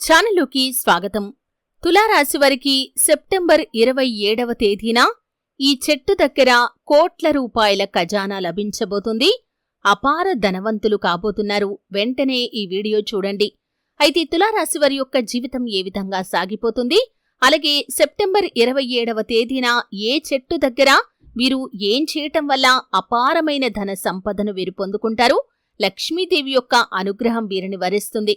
ఛానలుకి స్వాగతం. తులారాశివారికి సెప్టెంబర్ ఇరవై ఏడవ తేదీన ఈ చెట్టు దగ్గర కోట్ల రూపాయల ఖజానా లభించబోతుంది. అపార ధనవంతులు కాబోతున్నారు. వెంటనే ఈ వీడియో చూడండి. అయితే తులారాశివారి యొక్క జీవితం ఏ విధంగా సాగిపోతుంది? అలాగే సెప్టెంబర్ ఇరవై ఏడవ తేదీన ఏ చెట్టు దగ్గర వీరు ఏం చేయటం వల్ల అపారమైన ధన సంపదను వీరు పొందుకుంటారు? లక్ష్మీదేవి యొక్క అనుగ్రహం వీరిని వరిస్తుంది.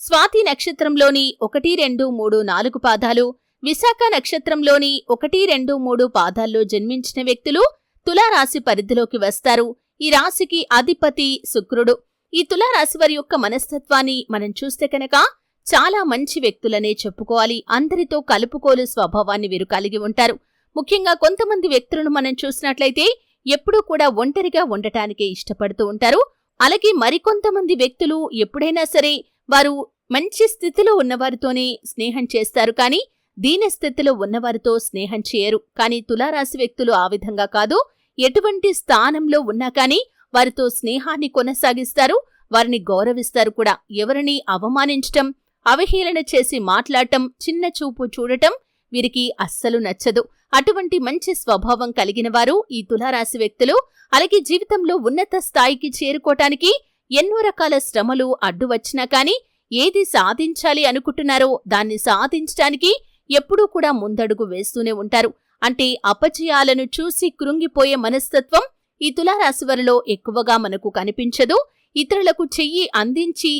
స్వాతి నక్షత్రంలోని ఒకటి రెండు మూడు నాలుగు పాదాలు విశాఖ నక్షత్రంలోని ఒకటి రెండు మూడు పాదాల్లో జన్మించిన వ్యక్తులు తులారాశి పరిధిలోకి వస్తారు. ఈ రాశికి అధిపతి శుక్రుడు. ఈ తులారాశి వారి యొక్క మనస్తత్వాన్ని మనం చూస్తే కనుక చాలా మంచి వ్యక్తులనే చెప్పుకోవాలి. అందరితో కలుపుకోలు స్వభావాన్ని వీరు కలిగి ఉంటారు. ముఖ్యంగా కొంతమంది వ్యక్తులను మనం చూసినట్లయితే ఎప్పుడూ కూడా ఒంటరిగా ఉండటానికే ఇష్టపడుతూ ఉంటారు. అలాగే మరికొంతమంది వ్యక్తులు ఎప్పుడైనా సరే వారు మంచి స్థితిలో ఉన్నవారితోనే స్నేహం చేస్తారు. కానీ దీన స్థితిలో ఉన్నవారితో స్నేహం చేయరు. కానీ తులారాశి వ్యక్తులు ఆ విధంగా కాదు. ఎటువంటి స్థానంలో ఉన్నా కానీ వారితో స్నేహాన్ని కొనసాగిస్తారు. వారిని గౌరవిస్తారు కూడా. ఎవరిని అవమానించటం అవహేళన చేసి మాట్లాడటం చిన్న చూపు చూడటం వీరికి అస్సలు నచ్చదు. అటువంటి మంచి స్వభావం కలిగిన వారు ఈ తులారాశి వ్యక్తులు. అలాగే జీవితంలో ఉన్నత స్థాయికి చేరుకోటానికి ఎన్నో రకాల శ్రమలు అడ్డు వచ్చినా కానీ ఏది సాధించాలి అనుకుంటున్నారో దాన్ని సాధించటానికి ఎప్పుడూ కూడా ముందడుగు వేస్తూనే ఉంటారు. అంటే అపజయాలను చూసి కృంగిపోయే మనస్తత్వం ఈ తులారాశివారిలో ఎక్కువగా మనకు కనిపించదు. ఇతరులకు చెయ్యి అందించి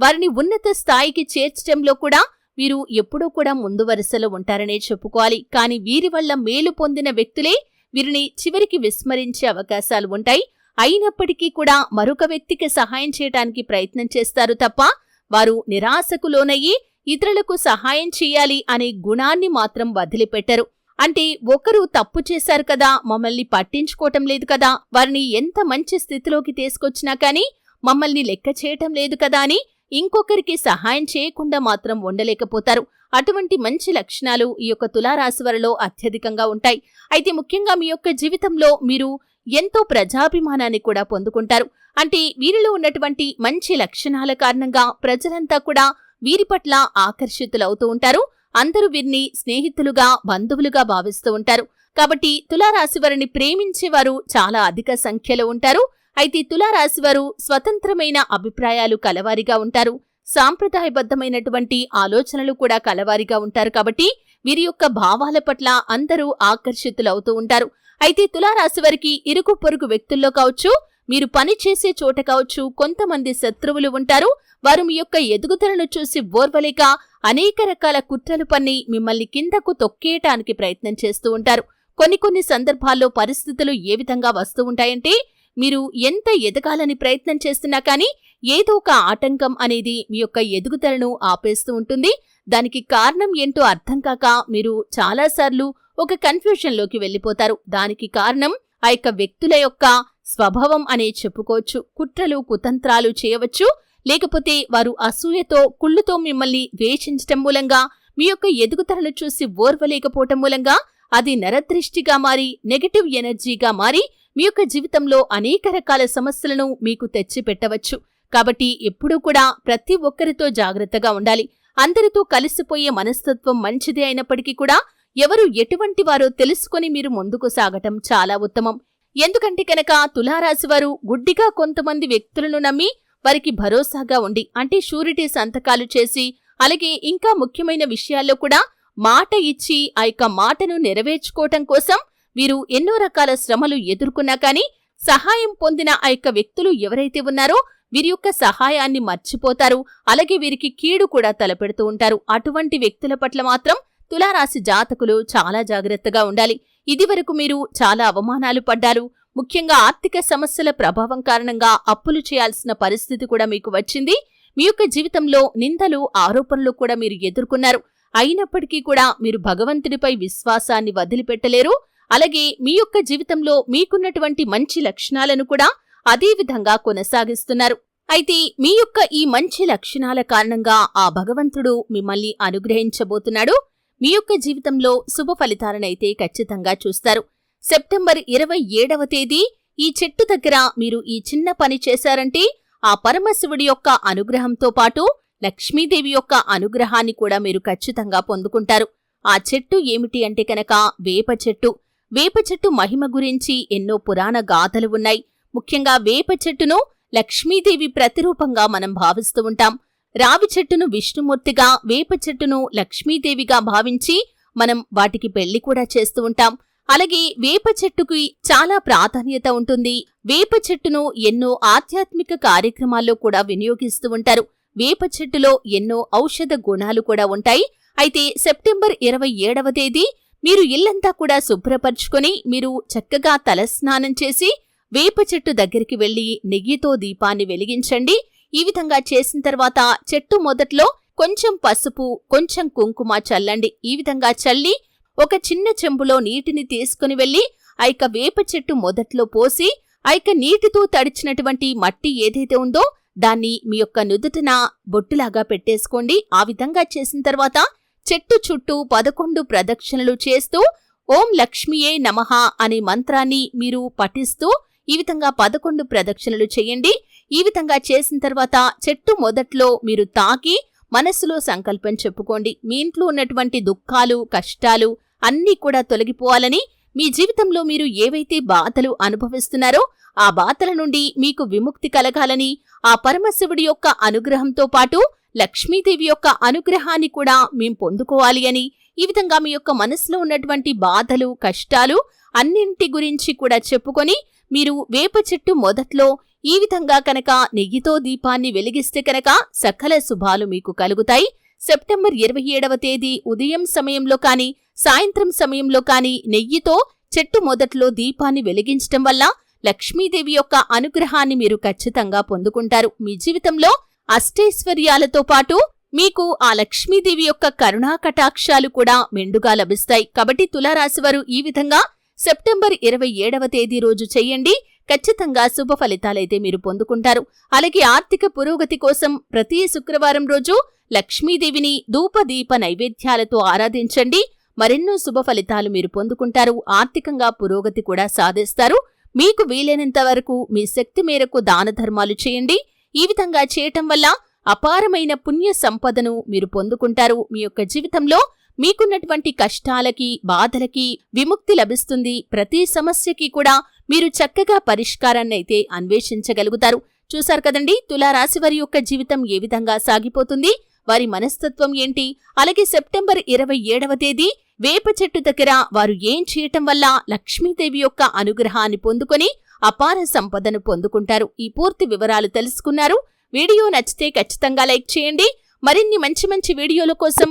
వారిని ఉన్నత స్థాయికి చేర్చడంలో కూడా వీరు ఎప్పుడూ కూడా ముందు వరుసలో ఉంటారనే చెప్పుకోవాలి. కానీ వీరి వల్ల మేలు పొందిన వ్యక్తులే వీరిని చివరికి విస్మరించే అవకాశాలు ఉంటాయి. అయినప్పటికీ కూడా మరొక వ్యక్తికి సహాయం చేయడానికి ప్రయత్నం చేస్తారు తప్ప వారు నిరాశకు లోనయ్యి ఇతరులకు సహాయం చేయాలి అనే గుణాన్ని మాత్రం వదిలిపెట్టరు. అంటే ఒకరు తప్పు చేశారు కదా మమ్మల్ని పట్టించుకోవటం లేదు కదా వారిని ఎంత మంచి స్థితిలోకి తీసుకొచ్చినా కానీ మమ్మల్ని లెక్క చేయటం లేదు కదా అని ఇంకొకరికి సహాయం చేయకుండా మాత్రం ఉండలేకపోతారు. అటువంటి మంచి లక్షణాలు ఈ యొక్క తులారాశి వారిలో అత్యధికంగా ఉంటాయి. అయితే ముఖ్యంగా మీ యొక్క జీవితంలో మీరు ఎంతో ప్రజాభిమానాన్ని కూడా పొందుకుంటారు. అంటే వీరిలో ఉన్నటువంటి మంచి లక్షణాల కారణంగా ప్రజలంతా కూడా వీరి పట్ల ఆకర్షితులవుతూ ఉంటారు. అందరూ వీరిని స్నేహితులుగా బంధువులుగా భావిస్తూ ఉంటారు. కాబట్టి తులారాశి వారిని ప్రేమించేవారు చాలా అధిక సంఖ్యలో ఉంటారు. అయితే తులారాశివారు స్వతంత్రమైన అభిప్రాయాలు కలవారిగా ఉంటారు. సాంప్రదాయబద్ధమైనటువంటి ఆలోచనలు కూడా కలవారిగా ఉంటారు. కాబట్టి వీరి యొక్క భావాల పట్ల అందరూ ఆకర్షితులవుతూ ఉంటారు. అయితే తులారాశి వారికి ఇరుకు పొరుగు వ్యక్తుల్లో కావచ్చు మీరు పని చేసే చోట కావచ్చు కొంతమంది శత్రువులు ఉంటారు. వారు మీ యొక్క ఎదుగుదలను చూసి ఓర్వలేక అనేక రకాల కుట్రలు పన్ని మిమ్మల్ని కిందకు తొక్కేయటానికి ప్రయత్నం చేస్తూ ఉంటారు. కొన్ని కొన్ని సందర్భాల్లో పరిస్థితులు ఏ విధంగా వస్తూ ఉంటాయంటే మీరు ఎంత ఎదగాలని ప్రయత్నం చేస్తున్నా కానీ ఏదో ఒక ఆటంకం అనేది మీ యొక్క ఎదుగుదలను ఆపేస్తూ ఉంటుంది. దానికి కారణం ఏంటో అర్థం కాక మీరు చాలాసార్లు ఒక కన్ఫ్యూషన్లోకి వెళ్ళిపోతారు. దానికి కారణం ఆ యొక్క వ్యక్తుల యొక్క స్వభావం అనే చెప్పుకోవచ్చు. కుట్రలు కుతంత్రాలు చేయవచ్చు. లేకపోతే వారు అసూయతో కుళ్ళుతో మిమ్మల్ని వేషించటం మూలంగా మీ యొక్క ఎదుగుదలను చూసి ఓర్వలేకపోవటం మూలంగా అది నరదృష్టిగా మారి నెగటివ్ ఎనర్జీగా మారి మీ యొక్క జీవితంలో అనేక రకాల సమస్యలను మీకు తెచ్చి పెట్టవచ్చు కాబట్టి ఎప్పుడూ కూడా ప్రతి ఒక్కరితో జాగ్రత్తగా ఉండాలి. అందరితో కలిసిపోయే మనస్తత్వం మంచిదే అయినప్పటికీ కూడా ఎవరు ఎటువంటి వారో తెలుసుకొని మీరు ముందుకు సాగటం చాలా ఉత్తమం. ఎందుకంటే కనుక తులారాశివారు గుడ్డిగా కొంతమంది వ్యక్తులను నమ్మి వారికి భరోసాగా ఉండి అంటే షూరిటీ సంతకాలు చేసి అలాగే ఇంకా ముఖ్యమైన విషయాల్లో కూడా మాట ఇచ్చి ఆ యొక్క మాటను నెరవేర్చుకోవటం కోసం వీరు ఎన్నో రకాల శ్రమలు ఎదుర్కొన్నా కానీ సహాయం పొందిన ఆ యొక్క వ్యక్తులు ఎవరైతే ఉన్నారో వీరి యొక్క సహాయాన్ని మర్చిపోతారు. అలాగే వీరికి కీడు కూడా తలపెడుతూ ఉంటారు. అటువంటి వ్యక్తుల పట్ల మాత్రం తులారాశి జాతకులు చాలా జాగ్రత్తగా ఉండాలి. ఇదివరకు మీరు చాలా అవమానాలు పడ్డారు. ముఖ్యంగా ఆర్థిక సమస్యల ప్రభావం కారణంగా అప్పులు చేయాల్సిన పరిస్థితి కూడా మీకు వచ్చింది. మీ యొక్క జీవితంలో నిందలు ఆరోపణలు కూడా మీరు ఎదుర్కొన్నారు. అయినప్పటికీ కూడా మీరు భగవంతుడిపై విశ్వాసాన్ని వదిలిపెట్టలేరు. అలాగే మీ యొక్క జీవితంలో మీకున్నటువంటి మంచి లక్షణాలను కూడా అదే విధంగా కొనసాగిస్తున్నారు. అయితే మీ యొక్క ఈ మంచి లక్షణాల కారణంగా ఆ భగవంతుడు మిమ్మల్ని అనుగ్రహించబోతున్నాడు. మీ యొక్క జీవితంలో శుభ ఫలితాలనైతే ఖచ్చితంగా చూస్తారు. సెప్టెంబర్ ఇరవై ఏడవ తేదీ ఈ చెట్టు దగ్గర మీరు ఈ చిన్న పని చేశారంటే ఆ పరమశివుడి యొక్క అనుగ్రహంతో పాటు లక్ష్మీదేవి యొక్క అనుగ్రహాన్ని కూడా మీరు ఖచ్చితంగా పొందుకుంటారు. ఆ చెట్టు ఏమిటి అంటే కనుక వేప చెట్టు. వేప చెట్టు మహిమ గురించి ఎన్నో పురాణ గాథలు ఉన్నాయి. ముఖ్యంగా వేప చెట్టును లక్ష్మీదేవి ప్రతిరూపంగా మనం భావిస్తూ ఉంటాం. రావి చెట్టును విష్ణుమూర్తిగా వేప చెట్టును లక్ష్మీదేవిగా భావించి మనం వాటికి పెళ్ళి కూడా చేస్తూ ఉంటాం. అలాగే వేప చెట్టుకి చాలా ప్రాధాన్యత ఉంటుంది. వేప చెట్టును ఎన్నో ఆధ్యాత్మిక కార్యక్రమాల్లో కూడా వినియోగిస్తూ ఉంటారు. వేప చెట్టులో ఎన్నో ఔషధ గుణాలు కూడా ఉంటాయి. అయితే సెప్టెంబర్ ఇరవై ఏడవ తేదీ మీరు ఇల్లంతా కూడా శుభ్రపరుచుకొని మీరు చక్కగా తలస్నానం చేసి వేప చెట్టు దగ్గరికి వెళ్ళి నెయ్యితో దీపాన్ని వెలిగించండి. ఈ విధంగా చేసిన తర్వాత చెట్టు మొదట్లో కొంచెం పసుపు కొంచెం కుంకుమ చల్లండి. ఈ విధంగా చల్లి ఒక చిన్న చెంబులో నీటిని తీసుకుని వెళ్ళి ఆ యొక్క వేప చెట్టు మొదట్లో పోసి ఆ యొక్క నీటితో తడిచినటువంటి మట్టి ఏదైతే ఉందో దాన్ని మీ యొక్క నుదుటన బొట్టులాగా పెట్టేసుకోండి. ఆ విధంగా చేసిన తర్వాత చెట్టు చుట్టూ పదకొండు ప్రదక్షిణలు చేస్తూ ఓం లక్ష్మీయే నమః అనే మంత్రాన్ని మీరు పఠిస్తూ ఈ విధంగా పదకొండు ప్రదక్షిణలు చేయండి. ఈ విధంగా చేసిన తర్వాత చెట్టు మొదట్లో మీరు తాకి మనస్సులో సంకల్పం చెప్పుకోండి. మీ ఇంట్లో ఉన్నటువంటి దుఃఖాలు కష్టాలు అన్నీ కూడా తొలగిపోవాలని మీ జీవితంలో మీరు ఏవైతే బాధలు అనుభవిస్తున్నారో ఆ బాధల నుండి మీకు విముక్తి కలగాలని ఆ పరమశివుడి యొక్క అనుగ్రహంతో పాటు లక్ష్మీదేవి యొక్క అనుగ్రహాన్ని కూడా మేం పొందుకోవాలి అని ఈ విధంగా మీ యొక్క మనసులో ఉన్నటువంటి బాధలు కష్టాలు అన్నింటి గురించి కూడా చెప్పుకొని మీరు వేప చెట్టు మొదట్లో ఈ విధంగా కనుక నెయ్యితో దీపాన్ని వెలిగిస్తే కనుక సకల శుభాలు మీకు కలుగుతాయి. సెప్టెంబర్ ఇరవై ఏడవ తేదీ ఉదయం సమయంలో కాని సాయంత్రం సమయంలో కాని నెయ్యితో చెట్టు మొదట్లో దీపాన్ని వెలిగించటం వల్ల లక్ష్మీదేవి యొక్క అనుగ్రహాన్ని మీరు ఖచ్చితంగా పొందుకుంటారు. మీ జీవితంలో అష్టైశ్వర్యాలతో పాటు మీకు ఆ లక్ష్మీదేవి యొక్క కరుణా కటాక్షాలు కూడా మెండుగా లభిస్తాయి. కాబట్టి తులారాశివారు ఈ విధంగా సెప్టెంబర్ ఇరవై ఏడవ తేదీ రోజు చెయ్యండి ఖచ్చితంగా శుభ ఫలితాలైతే మీరు పొందుకుంటారు. అలాగే ఆర్థిక పురోగతి కోసం ప్రతి శుక్రవారం రోజు లక్ష్మీదేవిని ధూపదీప నైవేద్యాలతో ఆరాధించండి. మరెన్నో శుభ ఫలితాలు మీరు పొందుకుంటారు. ఆర్థికంగా పురోగతి కూడా సాధిస్తారు. మీకు వీలైనంత వరకు మీ శక్తి మేరకు దాన ధర్మాలు చేయండి. ఈ విధంగా చేయటం వల్ల అపారమైన పుణ్య సంపదను మీరు పొందుకుంటారు. మీ యొక్క జీవితంలో మీకున్నటువంటి కష్టాలకి బాధలకి విముక్తి లభిస్తుంది. ప్రతి సమస్యకి కూడా మీరు చక్కగా పరిష్కారాన్ని అయితే అన్వేషించగలుగుతారు. చూశారు కదండి తులారాశి వారి యొక్క జీవితం ఏ విధంగా సాగిపోతుంది? వారి మనస్తత్వం ఏంటి? అలాగే సెప్టెంబర్ ఇరవై ఏడవ తేదీ వేప చెట్టు దగ్గర వారు ఏం చేయటం వల్ల లక్ష్మీదేవి యొక్క అనుగ్రహాన్ని పొందుకొని అపార సంపదను పొందుకుంటారు? ఈ పూర్తి వివరాలు తెలుసుకున్నారు. వీడియో నచ్చితే ఖచ్చితంగా లైక్ చేయండి. మరిన్ని మంచి మంచి వీడియోల కోసం